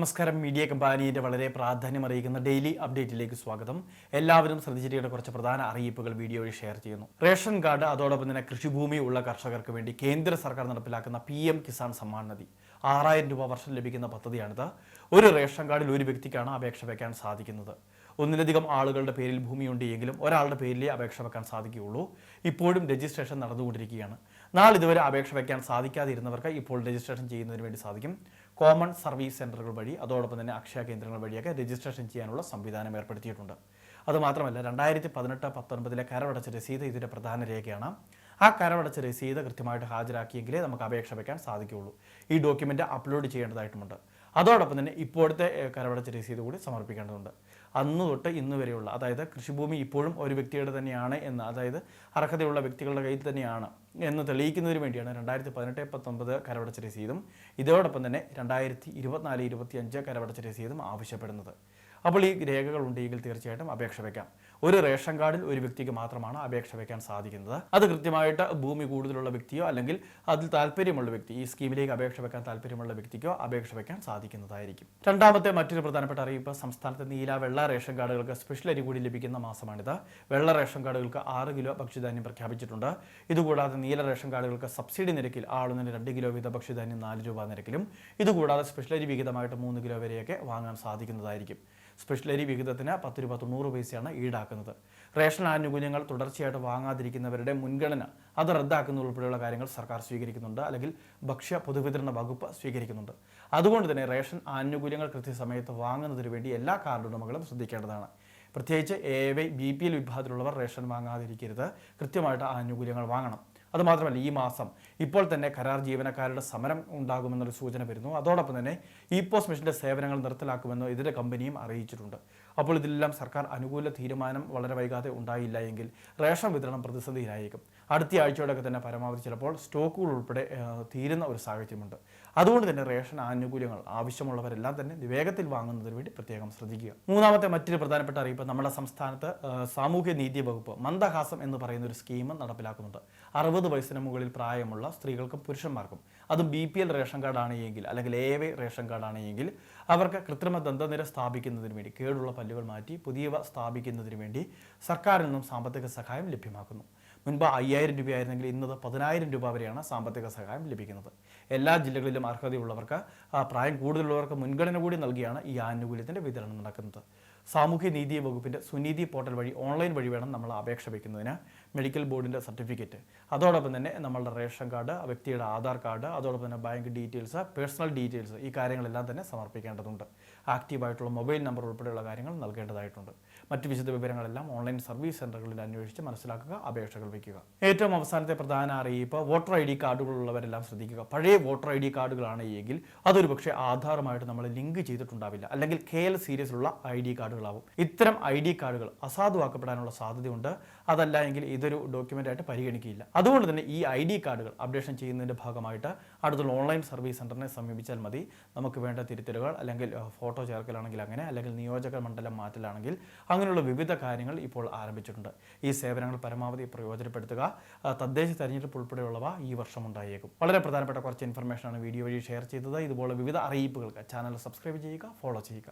നമസ്കാരം. മീഡിയ കമ്പാനിയുടെ വളരെ പ്രാധാന്യം അറിയിക്കുന്ന ഡെയിലി അപ്ഡേറ്റിലേക്ക് സ്വാഗതം. എല്ലാവരും ശ്രദ്ധിച്ചിരിക്കേണ്ട കുറച്ച് പ്രധാന അറിയിപ്പുകൾ വീഡിയോയിൽ ഷെയർ ചെയ്യുന്നു. റേഷൻ കാർഡ് അതോടൊപ്പം തന്നെ കൃഷിഭൂമി ഉള്ള കർഷകർക്ക് വേണ്ടി കേന്ദ്ര സർക്കാർ നടപ്പിലാക്കുന്ന പി എം കിസാൻ സമ്മാൻ നിധി. ആറായിരം രൂപ വർഷം ലഭിക്കുന്ന പദ്ധതിയാണിത്. ഒരു റേഷൻ കാർഡിൽ ഒരു വ്യക്തിക്കാണ് അപേക്ഷ വയ്ക്കാൻ സാധിക്കുന്നത്. ഒന്നിലധികം ആളുകളുടെ പേരിൽ ഭൂമിയുണ്ട് എങ്കിലും ഒരാളുടെ പേരിലേ അപേക്ഷ വെക്കാൻ സാധിക്കുകയുള്ളൂ. ഇപ്പോഴും രജിസ്ട്രേഷൻ നടന്നുകൊണ്ടിരിക്കുകയാണ്. നാളിതുവരെ അപേക്ഷ വയ്ക്കാൻ സാധിക്കാതിരുന്നവർക്ക് ഇപ്പോൾ രജിസ്ട്രേഷൻ ചെയ്യുന്നതിന് വേണ്ടി സാധിക്കും. കോമൺ സർവീസ് സെന്ററുകൾ വഴി അതോടൊപ്പം തന്നെ അക്ഷയ കേന്ദ്രങ്ങൾ വഴിയൊക്കെ രജിസ്ട്രേഷൻ ചെയ്യാനുള്ള സംവിധാനം ഏർപ്പെടുത്തിയിട്ടുണ്ട്. അതുമാത്രമല്ല രണ്ടായിരത്തി പതിനെട്ട് പത്തൊൻപതിലെ കരമടച്ച രസീത് ഇതിന്റെ പ്രധാന രേഖയാണ്. ആ കരമടച്ച രസീത് കൃത്യമായിട്ട് ഹാജരാക്കിയെങ്കിലേ നമുക്ക് അപേക്ഷ വയ്ക്കാൻ സാധിക്കുകയുള്ളൂ. ഈ ഡോക്യുമെന്റ് അപ്ലോഡ് ചെയ്യേണ്ടതായിട്ടുമുണ്ട്. അതോടൊപ്പം തന്നെ ഇപ്പോഴത്തെ കരവടച്ച രസീത് കൂടി സമർപ്പിക്കേണ്ടതുണ്ട്. അന്ന് തൊട്ട് ഇന്ന് വരെയുള്ള അതായത് കൃഷിഭൂമി ഇപ്പോഴും ഒരു വ്യക്തിയുടെ തന്നെയാണ് എന്ന് അതായത് അർഹതയുള്ള വ്യക്തികളുടെ കയ്യിൽ തന്നെയാണ് എന്ന് തെളിയിക്കുന്നതിന് വേണ്ടിയാണ് രണ്ടായിരത്തി പതിനെട്ട് പത്തൊമ്പത് കരവടച്ച രസീതും ഇതോടൊപ്പം തന്നെ രണ്ടായിരത്തി ഇരുപത്തിനാല് ഇരുപത്തിയഞ്ച് കരവടച്ച രസീതും ആവശ്യപ്പെടുന്നത്. അപ്പോൾ ഈ രേഖകൾ ഉണ്ടെങ്കിൽ തീർച്ചയായിട്ടും അപേക്ഷ വയ്ക്കാം ഒരു റേഷൻ കാർഡിൽ ഒരു വ്യക്തിക്ക് മാത്രമാണ് അപേക്ഷ വയ്ക്കാൻ സാധിക്കുന്നത്. അത് കൃത്യമായിട്ട് ഭൂമി കൂടുതലുള്ള വ്യക്തിയോ അല്ലെങ്കിൽ അതിൽ താല്പര്യമുള്ള വ്യക്തി ഈ സ്കീമിലേക്ക് അപേക്ഷ വെക്കാൻ താല്പര്യമുള്ള വ്യക്തിക്കോ അപേക്ഷ വയ്ക്കാൻ സാധിക്കുന്നതായിരിക്കും. രണ്ടാമത്തെ മറ്റൊരു പ്രധാനപ്പെട്ട അറിയിപ്പ് സംസ്ഥാനത്തെ നീല വെള്ള റേഷൻ കാർഡുകൾക്ക് സ്പെഷ്യൽ അരി കൂടി ലഭിക്കുന്ന മാസമാണിത്. വെള്ള റേഷൻ കാർഡുകൾക്ക് ആറ് കിലോ ഭക്ഷ്യധാന്യം പ്രഖ്യാപിച്ചിട്ടുണ്ട്. ഇതുകൂടാതെ നീല റേഷൻ കാർഡുകൾക്ക് സബ്സിഡി നിരക്കിൽ ആളുന്നതിന് രണ്ട് കിലോ വീത ഭക്ഷ്യധാന്യം നാല് രൂപ നിരക്കിലും ഇതുകൂടാതെ സ്പെഷ്യൽ അരി വിഹിതമായിട്ട് മൂന്ന് കിലോ വരെയൊക്കെ വാങ്ങാൻ സാധിക്കുന്നതായിരിക്കും. സ്പെഷ്യൽ അരി വിഹിതത്തിന് പത്ത് രൂപ തൊണ്ണൂറ് പൈസയാണ് ഈടാക്കുന്നത്. റേഷൻ ആനുകൂല്യങ്ങൾ തുടർച്ചയായിട്ട് വാങ്ങാതിരിക്കുന്നവരുടെ മുൻഗണന അത് റദ്ദാക്കുന്നത് ഉൾപ്പെടെയുള്ള കാര്യങ്ങൾ സർക്കാർ സ്വീകരിക്കുന്നുണ്ട്. അല്ലെങ്കിൽ ഭക്ഷ്യ പൊതുവിതരണ വകുപ്പ് സ്വീകരിക്കുന്നുണ്ട്. അതുകൊണ്ട് തന്നെ റേഷൻ ആനുകൂല്യങ്ങൾ കൃത്യസമയത്ത് വാങ്ങുന്നതിന് വേണ്ടി എല്ലാ കാർഡ് ഉടമകളും ശ്രദ്ധിക്കേണ്ടതാണ്. പ്രത്യേകിച്ച് A Y B P L വിഭാഗത്തിലുള്ളവർ ration വാങ്ങാതിരിക്കരുത്. കൃത്യമായിട്ട് ആനുകൂല്യങ്ങൾ വാങ്ങണം. അതുമാത്രമല്ല ഈ മാസം ഇപ്പോൾ തന്നെ കരാർ ജീവനക്കാരുടെ സമരം ഉണ്ടാകുമെന്നൊരു സൂചന വരുന്നു. അതോടൊപ്പം തന്നെ ഇ പോസ്റ്റ് മെഷീന്റെ സേവനങ്ങൾ നിർത്തലാക്കുമെന്ന് ഇതിന്റെ കമ്പനിയും അറിയിച്ചിട്ടുണ്ട്. അപ്പോൾ ഇതിലെല്ലാം സർക്കാർ അനുകൂല തീരുമാനം വളരെ വൈകാതെ ഉണ്ടായില്ല എങ്കിൽ റേഷൻ വിതരണം പ്രതിസന്ധിയിലായിരിക്കും അടുത്ത ആഴ്ചയോടൊക്കെ തന്നെ പരമാവധി ചിലപ്പോൾ സ്റ്റോക്കുകൾ ഉൾപ്പെടെ തീരുന്ന ഒരു സാഹചര്യമുണ്ട്. അതുകൊണ്ട് തന്നെ റേഷൻ ആനുകൂല്യങ്ങൾ ആവശ്യമുള്ളവരെല്ലാം തന്നെ വേഗത്തിൽ വാങ്ങുന്നതിന് വേണ്ടി പ്രത്യേകം ശ്രദ്ധിക്കുക. മൂന്നാമത്തെ മറ്റൊരു പ്രധാനപ്പെട്ട അറിയിപ്പ് നമ്മുടെ സംസ്ഥാനത്ത് സാമൂഹ്യ നീതി വകുപ്പ് മന്ദഹാസം എന്ന് പറയുന്ന ഒരു സ്കീം നടപ്പിലാക്കുന്നുണ്ട്. അറുപത് വയസ്സിന് മുകളിൽ പ്രായമുള്ള സ്ത്രീകൾക്കും പുരുഷന്മാർക്കും. അത് ബി പി എൽ റേഷൻ കാർഡാണ് എങ്കിൽ അല്ലെങ്കിൽ എ വൈ റേഷൻ കാർഡാണ് എങ്കിൽ അവർക്ക് കൃത്രിമ ദന്തനിര സ്ഥാപിക്കുന്നതിന് വേണ്ടി കേടുള്ള പല്ലുകൾ മാറ്റി പുതിയവ സ്ഥാപിക്കുന്നതിന് വേണ്ടി സർക്കാരിൽ നിന്നും സാമ്പത്തിക സഹായം ലഭ്യമാക്കുന്നു. മുൻപ് അയ്യായിരം രൂപയായിരുന്നെങ്കിൽ ഇന്നത് പതിനായിരം രൂപ വരെയാണ് സാമ്പത്തിക സഹായം ലഭിക്കുന്നത്. എല്ലാ ജില്ലകളിലും അർഹതയുള്ളവർക്ക് പ്രായം കൂടുതലുള്ളവർക്ക് മുൻഗണന കൂടി നൽകിയാണ് ഈ ആനുകൂല്യത്തിന്റെ വിതരണം നടക്കുന്നത്. സാമൂഹ്യ നീതി വകുപ്പിന്റെ സുനീതി പോർട്ടൽ വഴി ഓൺലൈൻ വഴി വേണം നമ്മൾ അപേക്ഷ വയ്ക്കുന്നതിന്. മെഡിക്കൽ ബോർഡിന്റെ സർട്ടിഫിക്കറ്റ്. അതോടൊപ്പം തന്നെ നമ്മളുടെ റേഷൻ കാർഡ് വ്യക്തിയുടെ ആധാർ കാർഡ് അതോടൊപ്പം തന്നെ ബാങ്ക് ഡീറ്റെയിൽസ് പേഴ്സണൽ ഡീറ്റെയിൽസ് ഈ കാര്യങ്ങളെല്ലാം തന്നെ സമർപ്പിക്കേണ്ടതുണ്ട്. ആക്റ്റീവായിട്ടുള്ള മൊബൈൽ നമ്പർ ഉൾപ്പെടെയുള്ള കാര്യങ്ങൾ നൽകേണ്ടതായിട്ടുണ്ട്. മറ്റ് വിശദ വിവരങ്ങളെല്ലാം ഓൺലൈൻ സർവീസ് സെന്ററുകളിൽ അന്വേഷിച്ച് മനസ്സിലാക്കുക അപേക്ഷകൾ വയ്ക്കുക. ഏറ്റവും അവസാനത്തെ പ്രധാന അറിയിപ്പ് വോട്ടർ ഐ ഡി കാർഡുകളുള്ളവരെല്ലാം ശ്രദ്ധിക്കുക. പഴയ വോട്ടർ ഐ ഡി കാർഡുകളാണ് എങ്കിൽ അതൊരു പക്ഷേ ആധാറുമായിട്ട് നമ്മൾ ലിങ്ക് ചെയ്തിട്ടുണ്ടാവില്ല. അല്ലെങ്കിൽ കെ എൽ സീരീസിലുള്ള ഐ ഡി കാർഡുകളാവും. ഇത്തരം ഐ ഡി കാർഡുകൾ അസാധുവാക്കപ്പെടാനുള്ള സാധ്യതയുണ്ട്. അതല്ല എങ്കിൽ ഇതൊരു ഡോക്യുമെന്റ് ആയിട്ട് പരിഗണിക്കില്ല അതുകൊണ്ട് തന്നെ ഈ ഐ ഡി കാർഡുകൾ അപ്ഡേഷൻ ചെയ്യുന്നതിന്റെ ഭാഗമായിട്ട് അടുത്തുള്ള ഓൺലൈൻ സർവീസ് സെന്ററിനെ സമീപിച്ചാൽ മതി. നമുക്ക് വേണ്ട തിരുത്തലുകൾ അല്ലെങ്കിൽ ഫോട്ടോ ചേർക്കലാണെങ്കിൽ അങ്ങനെ അല്ലെങ്കിൽ നിയോജക മണ്ഡലം മാറ്റലാണെങ്കിൽ അങ്ങനെയുള്ള വിവിധ കാര്യങ്ങൾ ഇപ്പോൾ ആരംഭിച്ചിട്ടുണ്ട്. ഈ സേവനങ്ങൾ പരമാവധി പ്രയോജനപ്പെടുത്തുക. തദ്ദേശ തെരഞ്ഞെടുപ്പ് ഉൾപ്പെടെയുള്ളവ ഈ വർഷം ഉണ്ടായേക്കും. വളരെ പ്രധാനപ്പെട്ട കുറച്ച് ഇൻഫർമേഷനാണ് വീഡിയോ വഴി ഷെയർ ചെയ്തത്. ഇതുപോലെ വിവിധ അറിയിപ്പുകൾക്ക് ചാനൽ സബ്സ്ക്രൈബ് ചെയ്യുക ഫോളോ ചെയ്യുക.